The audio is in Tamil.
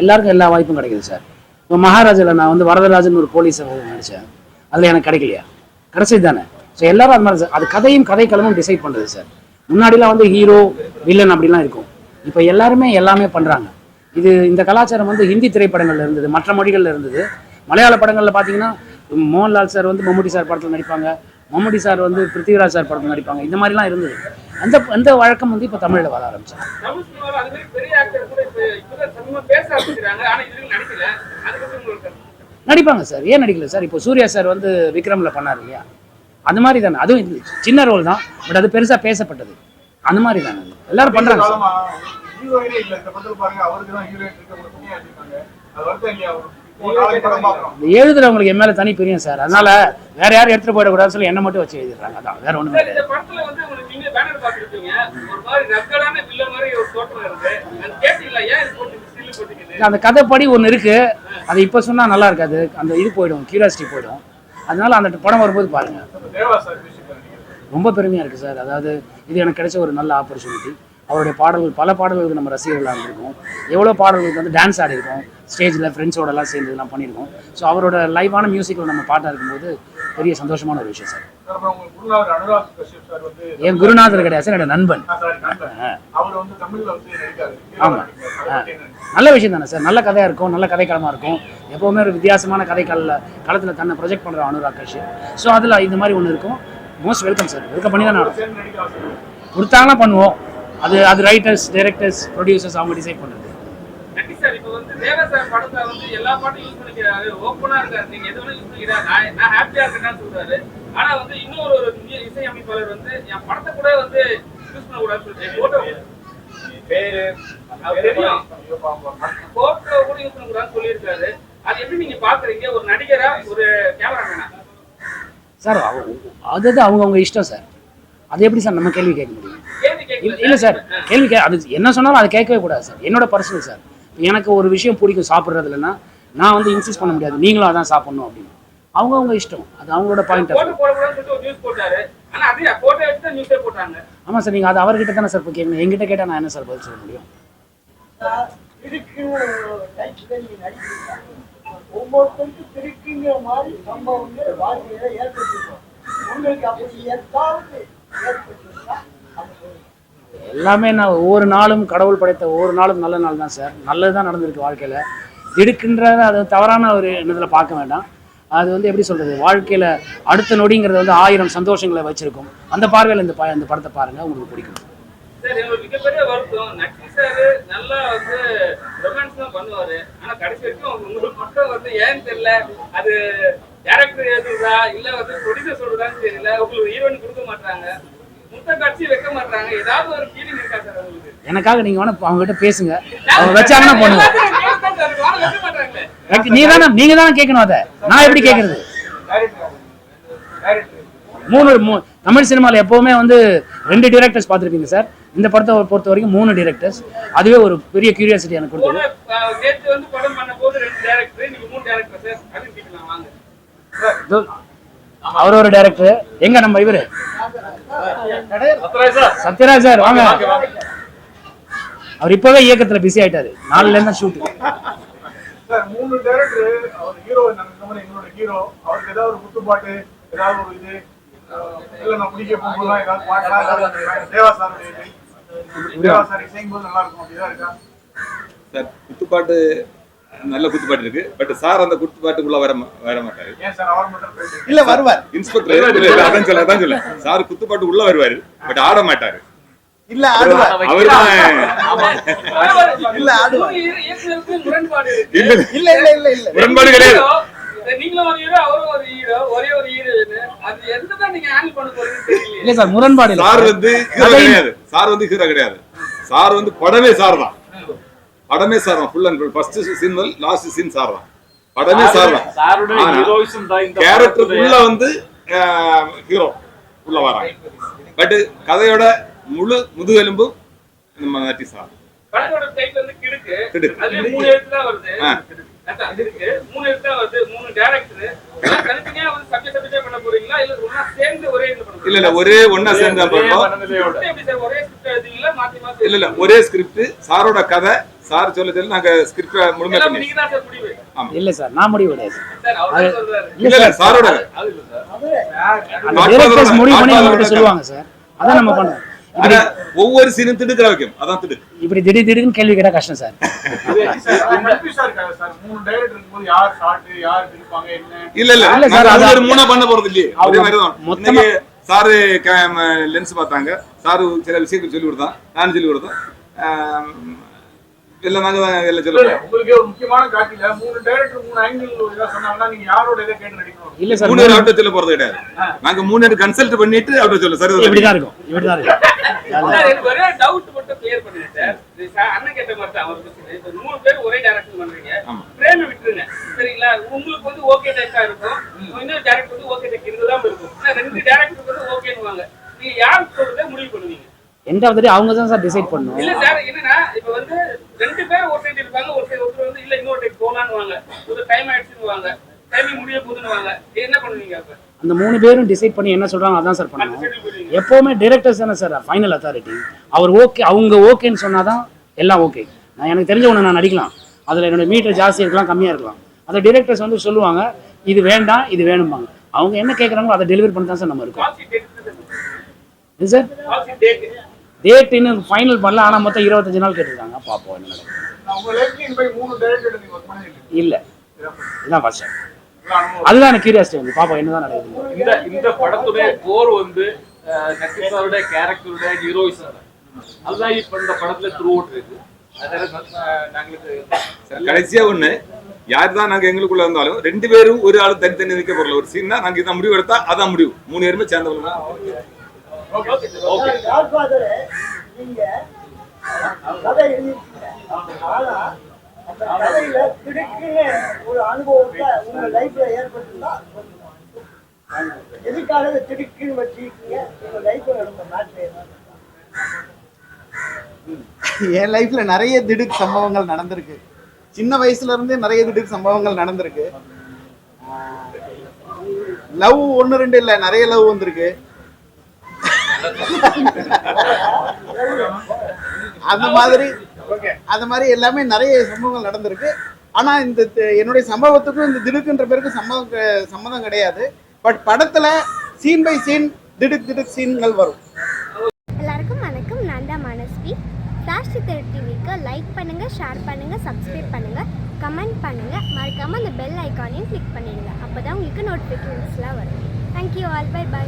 எல்லாருக்கும் எல்லா வாய்ப்பும் கிடைக்குது சார். இப்போ மகாராஜாவில் நான் வந்து வரதராஜன் ஒரு போலீஸ் நடித்தேன் அதில் எனக்கு கிடைக்கலையா? கிடைச்சது தானே. ஸோ எல்லாரும் அது மாதிரி அது கதையும் கதைக்களமும் டிசைட் பண்ணுறது சார். முன்னாடிலாம் வந்து ஹீரோ வில்லன் அப்படிலாம் இருக்கும். இப்போ எல்லாருமே எல்லாமே பண்ணுறாங்க இது இந்த கலாச்சாரம் வந்து ஹிந்தி திரைப்படங்களில் இருந்தது மற்ற மொழிகளில் இருந்தது. மலையாள படங்களில் பார்த்தீங்கன்னா மோகன்லால் சார் வந்து மம்முட்டி சார் படத்தில் நடிப்பாங்க. மம்முட்டி சார் வந்து பிருத்திவிராஜ் சார் படத்தில் நடிப்பாங்க. இந்த மாதிரிலாம் இருந்தது. அந்த அந்த வழக்கம் வந்து இப்போ தமிழில் வர ஆரம்பிச்சு நடிப்பாங்க சார். ஏன் நடிக்கல சார்? இப்போ சூர்யா சார் வந்து விக்ரம்ல பண்ணார் இல்லையா? அந்த மாதிரி தானே. அதுவும் சின்ன ரோல் தான். பட் அது பெருசா பேசப்பட்டது. அந்த மாதிரி தானே. எல்லாரும் பண்றாங்க சார். இருக்க எழுதுறவங்களுக்கு என் மேல தனி பிரியம் சார். அதனால வேற யாரும் எடுத்துட்டு போயிடக்கூடாதுன்னு சொல்லி என்ன மட்டும் வச்சு எழுதிடுறாங்க. அதான் வேற ஒண்ணும் இருக்கு அந்த கதைப்படி ஒன்று இருக்கு. அது இப்போ சொன்னா நல்லா இருக்காது. அந்த இது போயிடும் கியூரியாசிட்டி போயிடும். அதனால அந்த படம் வரும்போது பாருங்க. ரொம்ப பெருமையாக இருக்குது சார். அதாவது இது எனக்கு கிடைச்ச ஒரு நல்ல ஆப்பர்ச்சுனிட்டி அவருடைய பாடல்கள் பல பாடல்களுக்கு நம்ம ரசிகர்களாக இருந்திருக்கோம். எவ்வளோ பாடல்களுக்கு வந்து டான்ஸ் ஆடிருக்கோம் ஸ்டேஜில் ஃப்ரெண்ட்ஸோடலாம் சேர்ந்து இதெல்லாம் பண்ணியிருக்கோம். ஸோ அவரோட லைவான மியூசிக்கில் நம்ம பாட்டாக இருக்கும்போது பெரிய சந்தோஷமான ஒரு விஷயம் சார். என் குருநாதர் கிடையாது சார் என்னோட நண்பன். ஆ, sorry, நண்பர். அவர் வந்து தமிழ்ல வந்து நடிக்காரு. ஆமா. அதை பத்தி என்ன நினைக்கிறீங்க? நல்ல விஷயம் தானே சார்? நல்ல கதையாக இருக்கும் நல்ல கதைக்களமாக இருக்கும். எப்போவுமே ஒரு வித்தியாசமான கதைக்கள களத்தில் தன்னை ப்ரொஜெக்ட் பண்ணுற அனுராக் கஷ்யப் ஸோ அதில் இந்த மாதிரி ஒன்று இருக்கும். Most welcome sir. வெல்கம் பண்ணி தான் கொடுத்தாங்கன்னா பண்ணுவோம். அது அது ரைட்டர்ஸ் டைரக்டர்ஸ் ப்ரொடியூசர்ஸ் அவங்க டிசைட் பண்ணுறது. நன்றி சார் இப்போ வந்து தேவா சார் படத்துல வந்து எல்லா பாட்டும் யூஸ் பண்ணிக்கிறாரு. ஓப்பனா இருக்காரு. நீங்க எது வேணாலும் யூஸ் பண்ணிக்கிறாரு நான் நான் ஹாப்பியா இருக்கேன்னு சொல்றாரு. ஆனா வந்து இன்னொரு ஒரு இந்திய இசையமைப்பாளர் வந்து என் படத்தை கூட வந்து யூஸ் பண்ண கூடாதுன்னு சொல்லிட்டு போட்டோ பேரு அவர் தெரியும். ஐயோ, பாவம். போட்டோ கூட யூஸ் பண்ண கூடாதுன்னு சொல்லியிருக்காரு. அது எப்படி நீங்க பாக்குறீங்க? ஒரு நடிகரா ஒரு கேமராமேனா சார் அவ- அது அது அவங்கவுங்க இஷ்டம் சார். அது எப்படி சார் நம்ம கேள்வி கேட்க முடியும்? இல்ல- சார். கேள்வி கே அது என்ன சொன்னாலும் அதை கேட்கவே கூடாது சார். என்னோட பர்சனல் சார். எனக்கு ஒரு விஷயம் பிடிக்கும் சாப்பிட்றதுலன்னா நான் வந்து இன்சிஸ்ட் பண்ண முடியாது. நீங்களும் அதான் சாப்பிடணும் அப்படின்னு. அவங்கவுங்க இஷ்டம். அது அவங்களோட பாயிண்ட் ஆமாம் சார் நீங்கள் அது அவர்கிட்ட தானே சார் இப்போ கேட்கணும் என்கிட்ட கேட்டால் நான் என்ன சார் பதில் சொல்ல முடியும்? ஒவ்வொருத்தருக்கும் திருக்குங்கிற மாதிரி சம்பவங்கள் வாழ்க்கையில ஏற்பட்டிருக்கும் உங்களுக்கு அப்படி எதாவது ஏற்பட்டிருந்தா அது சொல்லுங்க. எல்லாமே நான் ஒவ்வொரு நாளும் கடவுள் படைத்த ஒவ்வொரு நாளும் நல்ல நாள் தான் சார். நல்லது தான் நடந்திருக்கு வாழ்க்கையில். திடுக்குன்றத அது தவறான ஒரு எண்ணத்தில் பார்க்க வேண்டாம். அது வந்து எப்படி சொல்கிறது வாழ்க்கையில் அடுத்த நொடிங்கிறது வந்து ஆயிரம் சந்தோஷங்களை வச்சுருக்கும். அந்த பார்வையில் இந்த பா இந்த படத்தை பாருங்கள் உங்களுக்கு பிடிக்கும். மிகப்பெரிய வருத்தம் சார் நல்லா வந்து ரொமான்ஸ் தான் பண்ணுவாரு. ஆனா கடைசி வரைக்கும் உங்களுக்கு மட்டும் வந்து ஏன்னு தெரியல. அது டேரக்டர் இல்ல வந்து தெரியல. உங்களுக்கு ஹீரோயின் கொடுக்க மாட்டாங்க எனக்காக நீங்கள் வேணால் அவங்ககிட்ட பேசுங்க. அவங்க வச்சாங்கன்னா மாட்டாங்களே நீ தானே நீங்கள் தானே கேட்கணும் அதை. நான் எப்படி கேட்குறது? மூணு தமிழ் சினிமாவில் எப்போவுமே வந்து ரெண்டு டிரெக்டர்ஸ் பார்த்துருப்பீங்க சார். இந்த படத்தை பொறுத்த வரைக்கும் மூணு டிரெக்டர்ஸ் அதுவே ஒரு பெரிய கியூரியாசிட்டி எனக்கு கொடுத்தது. நீங்க அவர் ஒரு டைரக்டர் எங்க நம்ம இவரு? சத்யராஜ் சார் வாங்க. அவர் இப்பவே இயக்கத்துல பிஸி ஆயிட்டாரு. நாலுல இருந்து ஷூட் சார் மூணு டைரக்டர் அவர் ஹீரோ எங்களோட ஹீரோ அவருக்கு ஏதாவது ஒரு குத்துப்பாட்டு ஏதாவது ஒரு இது இல்ல நான் பிடிக்க போகும்போதுலாம் ஏதாவது பாட்டெல்லாம் ஏதாவது தேவா சார் தேவா சார் இசையும் போது நல்லா இருக்கும். அப்படிதான் இருக்கா? சார் குத்துப்பாட்டு நல்ல குத்துப்பாட்டு இருக்கு. பட் சார் அந்த குத்துப்பாட்டுக்குள்ள வர மா- வர மாட்டாரு. ஏன் சார் அவர் மட்டும் பேசுறீங்க இல்ல வருவார். இன்ஸ்பெக்டர் இல்ல, அதான் சொல்ல அதான் சொல்ல சார் குத்துப்பாட்டு உள்ள வருவாரு பட் ஆட மாட்டாரு. இல்ல ஆடுவார். இல்ல, ஆடுவார். இல்ல இல்ல. இல்ல இல்ல இல்ல முரண்பாடு கிடையாது. ஹீரோ, நீங்களும் ஒரு ஹீரோ அவரும் ஒரு ஹீரோ ஒரே ஒரு ஹீரோயின் அது எதுதான் நீங்க ஹேண்டில் பண்ண போறீங்கன்னு தெரியல இல்ல சார் முரண்பாடு சார் வந்து ஹீரோ கிடையாது. சார் வந்து ஹீரோ கிடையாது. சார் வந்து படமே சார் தான். படமே சார் தான் full and full first scene முதல் லாஸ்ட் சீன் சார் தான் படமே சார் தான் கேரக்டருக்குள்ள வந்து ஹீரோ உள்ள வராங்க. பட் கதையோட முழு முதுகெலும்பு நம்ம நட்டி சார். கிடுக்கு. மூணு. அதான், இருக்கு மூணு டேரக்டர் தனித்தனியா வந்து சப்ஜெக்ட் சப்ஜெக்டா பண்ண போறீங்களா இல்ல சேர்ந்து ஒரே இல்ல இல்ல ஒரே ஒன்னா சேர்ந்து ஒரே ஸ்கிரிப்ட் மாத்தி மாத்தி இல்ல இல்ல ஒரே ஸ்கிரிப்ட் சாரோட கதை சார் சொல்ல சொல்ல நாங்க ஸ்கிரிப்ட் முழுமை பண்ணி இல்ல சார் நான் முடிவு கிடையாது சார் அவர் தான் சொல்றாரு இல்ல இல்ல சாரோட அந்த டைரக்டர்ஸ் முடிவு பண்ணி சொல்லுவாங்க சார் அதான் நம்ம ஆனா ஒவ்வொரு சீனும் திடுக்கிற வைக்கும். அதான் திடுக்கு இப்படி திடீர் திடீர்னு கேள்வி கேட்டா கஷ்டம் சார். கன்ஃபியூஸா இருக்காங்க சார் மூணு டைரக்டர் இருக்கும்போது யார் ஷார்ட் யார் இருப்பாங்க என்ன? இல்ல இல்ல. இல்ல சார், அது மூணா பண்ண போறது இல்லையே. அதே அவங்க மாதிரி தான் மொத்தமா- சாரு லென்ஸ் பார்த்தாங்க. சாரு சில விஷயங்கள் சொல்லி கொடுத்தான். நானும் சொல்லி கொடுத்தேன். எல்லாம் நாங்க தான் எல்லாம் சொல்ல போறோம். உங்களுக்கு ஒரு முக்கியமான காட்சியில மூணு டைரக்டர் மூணு ஆங்கிள் ஏதாவது சொன்னாங்கன்னா நீங்க யாரோட இதை கேட்டு நடிக்கணும்? இல்ல சார் மூணு சொல்ல போறது கிடையாது. நாங்க மூணு பேர் கன்சல்ட் பண்ணிட்டு அவர்கிட்ட சொல்ல சரி இப்படிதான் இருக்கும் இப்படிதான் இருக்கும். சார், எனக்கு ஒரே டவுட் மட்டும் கிளியர் பண்ணுங்க சார். இது அண்ணன் கேட்ட மாதிரி தான். இப்ப மூணு பேர் ஒரே டைரக்ஷன் பண்றீங்க. பிரேம விட்டுருங்க சரிங்களா? உங்களுக்கு வந்து ஓகே டைக்கா இருக்கும். இன்னொரு டேரக்டர் வந்து ஓகே டைக் இருந்துதான் இருக்கும். ஆனா ரெண்டு டேரக்டருக்கு வந்து ஓகேன்னுவாங்க நீங்க யார் சொல்றதை முடிவு பண்ணுவீங்க? எண்ட் ஆஃப் த டே அவங்க தான் சார் டிசைட் பண்ணணும் இல்ல சார் என்னன்னா இப்ப வந்து ரெண்டு பேர் ஒரு சைடு இருப்பாங்க ஒரு சைடு ஒருத்தர் வந்து இல்ல இன்னொரு போலான்னு வாங்க ஒரு டைம் ஆயிடுச்சுன்னு டைமிங் முடிய போகுதுன்னு வாங்க என்ன பண்ணுவீங்க அப்ப? அந்த மூணு பேரும் டிசைட் பண்ணி என்ன சொல்றாங்க அதான் சார் பண்ணணும். பண்ணுவீங்க எப்பவுமே டைரக்டர்ஸ் தானே சார் ஃபைனல் அத்தாரிட்டி அவர் ஓகே அவங்க ஓகேன்னு சொன்னாதான் எல்லாம் ஓகே நான் எனக்கு தெரிஞ்ச ஒன்று நான் நடிக்கலாம். அதில் என்னோட மீட்டர் ஜாஸ்தி இருக்கலாம் கம்மியாக இருக்கலாம். அந்த டைரக்டர்ஸ் வந்து சொல்லுவாங்க இது வேண்டாம் இது வேணும்பாங்க. அவங்க என்ன கேட்குறாங்களோ அதை டெலிவரி பண்ணி தான் சார் நம்ம இருக்கோம். சார் டேட் இன்னும் ஃபைனல் பண்ணல ஆனால் மொத்தம் இருபத்தஞ்சு நாள் கேட்டிருக்காங்க. பார்ப்போம் என்ன நடக்கும். இல்லை. இதுதான் ஃபர்ஸ்ட் அதுதான் எனக்கு கியூரியாசிட்டி வந்து. பாப்போம் என்னதான் நடக்குது. இந்த இந்த படத்துடைய கோர் வந்து நக்கீர் சாருடைய கேரக்டருடைய ஹீரோயிசம் அதுதான் இப்ப இந்த படத்துல த்ரூ அவுட் இருக்கு கடைசியா ஒண்ணு. யார் தான் நாங்க எங்களுக்குள்ள இருந்தாலும் ரெண்டு பேரும் ஒரு ஆள் தனித்தனி நிற்க போறல ஒரு சீன் தான் நாங்க இதான் முடிவு எடுத்தா அதான் முடிவு. மூணு பேருமே சேர்ந்தவங்க நீங்க கதை எழுதிருக்கீங்க ஆனா அந்த கதையில திடுக்குன்னு ஒரு அனுபவத்தை உங்க லைஃப்ல ஏற்பட்டுன்னா எதுக்காக திடுக்குன்னு வச்சிருக்கீங்க? உங்க லைஃப்ல நடந்த மேட்ரு என் லைஃப்ல நிறைய திடுக் சம்பவங்கள் நடந்திருக்கு. சின்ன வயசுல இருந்தே நிறைய திடுக் சம்பவங்கள் நடந்திருக்கு. லவ் ஒன்று ரெண்டு இல்லை நிறைய லவ் வந்திருக்கு. அந்த மாதிரி அந்த மாதிரி எல்லாமே நிறைய சம்பவங்கள் நடந்திருக்கு. ஆனால் இந்த என்னுடைய சம்பவத்துக்கும் இந்த திடுக்குன்ற பேருக்கு சம்பவம் க- சம்மதம் கிடையாது. பட் படத்தில் சீன் பை சீன் திடுக் திடுக் சீன்கள் வரும். எல்லாருக்கும் வணக்கம். நான் தான் மனஸ்வி. ஃப்ளாஷ் சித்தர் டிவிக்கு லைக் பண்ணுங்கள் ஷேர் பண்ணுங்கள் சப்ஸ்கிரைப் பண்ணுங்கள் கமெண்ட் பண்ணுங்கள் மறக்காமல் அந்த பெல் ஐக்கானையும் கிளிக் பண்ணிடுங்க. அப்போ தான் உங்களுக்கு நோட்டிஃபிகேஷன்ஸ்லாம் வரும். Thank you all by by